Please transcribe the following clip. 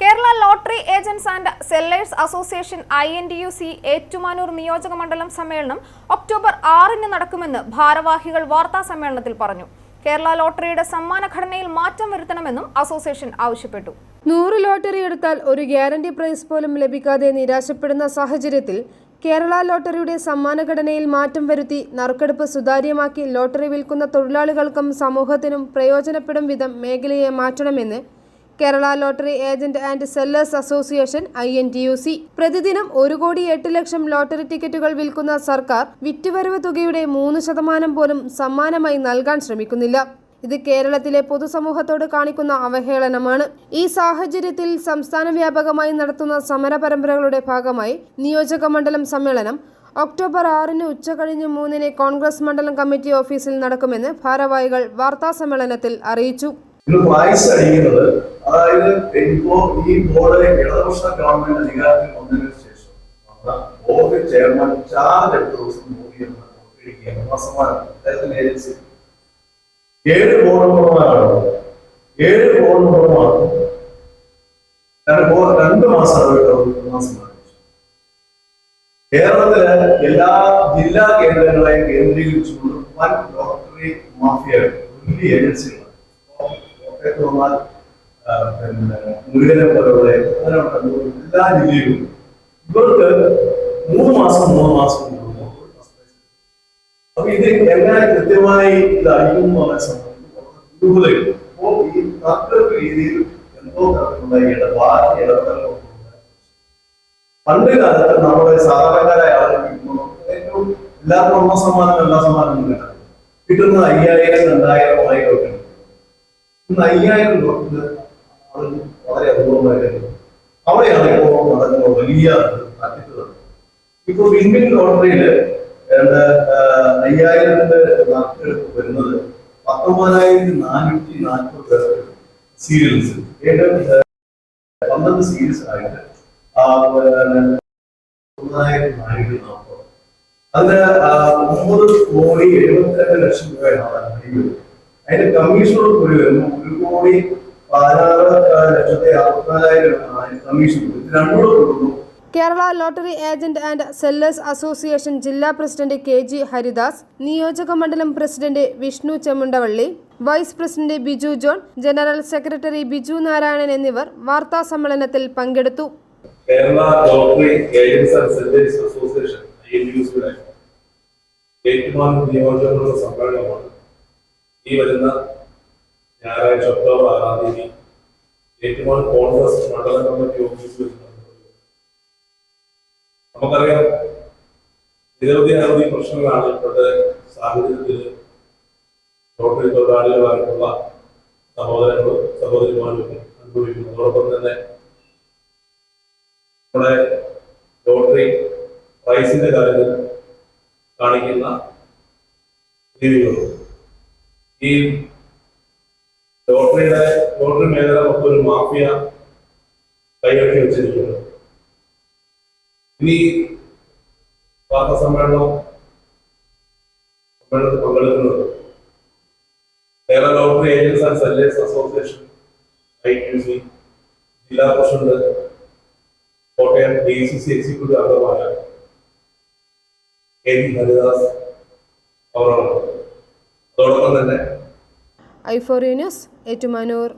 Kerala lottery agents and sellers association I N D U C Ettumanoor നിയോജക മണ്ഡലം സമ്മേളനം October ആറിന് നടക്കുമെന്ന് ഭാരവാഹികൾ വാർത്താ സമ്മേളനത്തിൽ പറഞ്ഞു. കേരള ലോട്ടറിയുടെ സമ്മാന ഘടനയിൽ മാറ്റം വരുത്തണമെന്നും അസോസിയേഷൻ ആവശ്യപ്പെട്ടു. നൂറ് ലോട്ടറി എടുത്താൽ ഒരു ഗ്യാരണ്ടി പ്രൈസ് പോലും ലഭിക്കാതെ നിരാശപ്പെടുന്ന സാഹചര്യത്തിൽ കേരള ലോട്ടറിയുടെ സമ്മാനഘടനയിൽ മാറ്റം വരുത്തി നറുക്കെടുപ്പ് സുതാര്യമാക്കി ലോട്ടറി വിൽക്കുന്ന തൊഴിലാളികൾക്കും സമൂഹത്തിനും പ്രയോജനപ്പെടും വിധം മേഖലയെ മാറ്റണമെന്ന് Kerala lottery agent and sellers association I N T U C. പ്രതിദിനം ഒരു കോടി എട്ട് ലക്ഷം ലോട്ടറി ടിക്കറ്റുകൾ വിൽക്കുന്ന സർക്കാർ വിറ്റുവരവ് തുകയുടെ മൂന്ന് ശതമാനം പോലും സമ്മാനമായി നൽകാൻ ശ്രമിക്കുന്നില്ല. ഇത് കേരളത്തിലെ പൊതുസമൂഹത്തോട് കാണിക്കുന്ന അവഹേളനമാണ്. ഈ സാഹചര്യത്തിൽ സംസ്ഥാന വ്യാപകമായി നടത്തുന്ന സമര പരമ്പരകളുടെ ഭാഗമായി നിയോജക മണ്ഡലം സമ്മേളനം ഒക്ടോബർ ആറിന് ഉച്ചകഴിഞ്ഞ് മൂന്നിന് കോൺഗ്രസ് മണ്ഡലം കമ്മിറ്റി ഓഫീസിൽ നടക്കുമെന്ന് ഭാരവാഹികൾ വാർത്താസമ്മേളനത്തിൽ അറിയിച്ചു. അതായത് ഇപ്പോ ഈ ബോർഡ് ഇടതുപക്ഷ ഗവൺമെന്റ് അധികാരത്തിൽ വന്നതിന് ശേഷം ബോർഡ് ചെയർമാൻ ചാർജ് എട്ട് ദിവസം ഏജൻസി. ഏഴ് ബോർഡ് ഏഴ് ബോർഡ് രണ്ട് മാസമാണ് മാസം. കേരളത്തിലെ എല്ലാ ജില്ലാ കേന്ദ്രങ്ങളെയും കേന്ദ്രീകരിച്ചുകൊണ്ട് വൻ ഡോക്ടറി മാഫിയ വലിയ ഏജൻസികളാണ്. പിന്നെ മുരുകനെ പോലെയുള്ള അങ്ങനെ എല്ലാ ജില്ലയിലും ഇവർക്ക് മൂന്ന് മാസം മൂന്ന് മാസം. അപ്പൊ ഇത് എങ്ങനെ കൃത്യമായി ഇതായിരിക്കും ദുരൂഹതയുണ്ട് അപ്പോൾ ഈ നറുക്കെടുപ്പ് രീതിയിൽ എന്തോ തരത്തിലുള്ള ഇടപാട് ഇടപെടലുകൾ പണ്ട് കാലത്ത് നമ്മുടെ സാധാരണക്കാരായ ആളുകൾ എല്ലാവർക്കും ഒന്നാം സമ്മാനം എല്ലാ സമ്മാനവും കിട്ടും. കിട്ടുന്ന അയ്യായിരം രണ്ടായിരം ആയിരം ഒക്കെ. ഇന്ന് അയ്യായിരം അത് വളരെ അപൂർവമായിട്ട് അവിടെയാണ് ഇപ്പോൾ നടക്കുന്ന വലിയ തട്ടിപ്പ് ഇപ്പോൾ ഇന്ത്യൻ ലോട്ടറിയിൽ അയ്യായിരത്തിന്റെ നറുക്കെടുപ്പ് വരുന്നത് പത്തൊമ്പതിനായിരത്തി നാനൂറ്റി നാൽപ്പത് സീരിയൽസ് ഏതാണ്ട് പന്ത്രണ്ട് സീരീസ് ആയിട്ട് ഒമ്പതിനായിരത്തി നാനൂറ്റി നാൽപ്പത്. അതിന് ഒമ്പത് കോടി എഴുപത്തിരണ്ട് ലക്ഷം രൂപയാണ് അതിന്റെ കമ്മീഷനോട് കൂടി വരുമ്പോൾ ഒരു കോടി പതിനാറ് ആ, ലക്ഷത്തി അറുപത്തിനാലായിരം കമ്മീഷൻ ഇത് കൊടുക്കുന്നു. Kerala lottery agent and sellers association ജില്ലാ പ്രസിഡന്റ് കെ ജി ഹരിദാസ് നിയോജക മണ്ഡലം president Vishnu Chemundavalli vice president Biju John general secretary Biju Narayanan എന്നിവർ വാർത്താ സമ്മേളനത്തിൽ പങ്കെടുത്തു. Kerala lottery agents and association നിയോജകമണ്ഡല സമ്മേളനമാണ്. ഈ വരുന്ന ഞായറാഴ്ച ഒക്ടോബർ ആറാം തീയതി ഏറ്റുമാനൂർ കോൺഗ്രസ് മണ്ഡലം കമ്മിറ്റി ഓഫീസിൽ. നമുക്കറിയാം നിരവധി അനവധി പ്രശ്നങ്ങളാണ് ഇപ്പോഴത്തെ സാഹചര്യത്തിൽ റോട്ടറി തൊഴിലാളികളായിട്ടുള്ള സഹോദരങ്ങളും സഹോദരിമാരും അനുഭവിക്കുന്നു അതോടൊപ്പം തന്നെ നമ്മുടെ ലോട്ടറി പ്രൈസിന്റെ കാര്യത്തിൽ കാണിക്കുന്ന രീതികളും ഈ ലോട്ടറിയുടെ ലോട്ടറി മേഖല മൊത്തം ഒരു മാഫിയ കൈയടക്കി വെച്ചിരിക്കുന്നു. ഇനി വാർത്താ സമ്മേളനം സമ്മേളനത്തിൽ പങ്കെടുക്കുന്നത് Kerala lottery agents and sellers association I T C ജില്ലാ president Kottayam D C C executive അംഗമായ കെ വി ഹരിദാസ് അവരാണ് അതോടൊപ്പം തന്നെ ഐഫോറിയ ന്യൂസ് ഏറ്റുമാനൂർ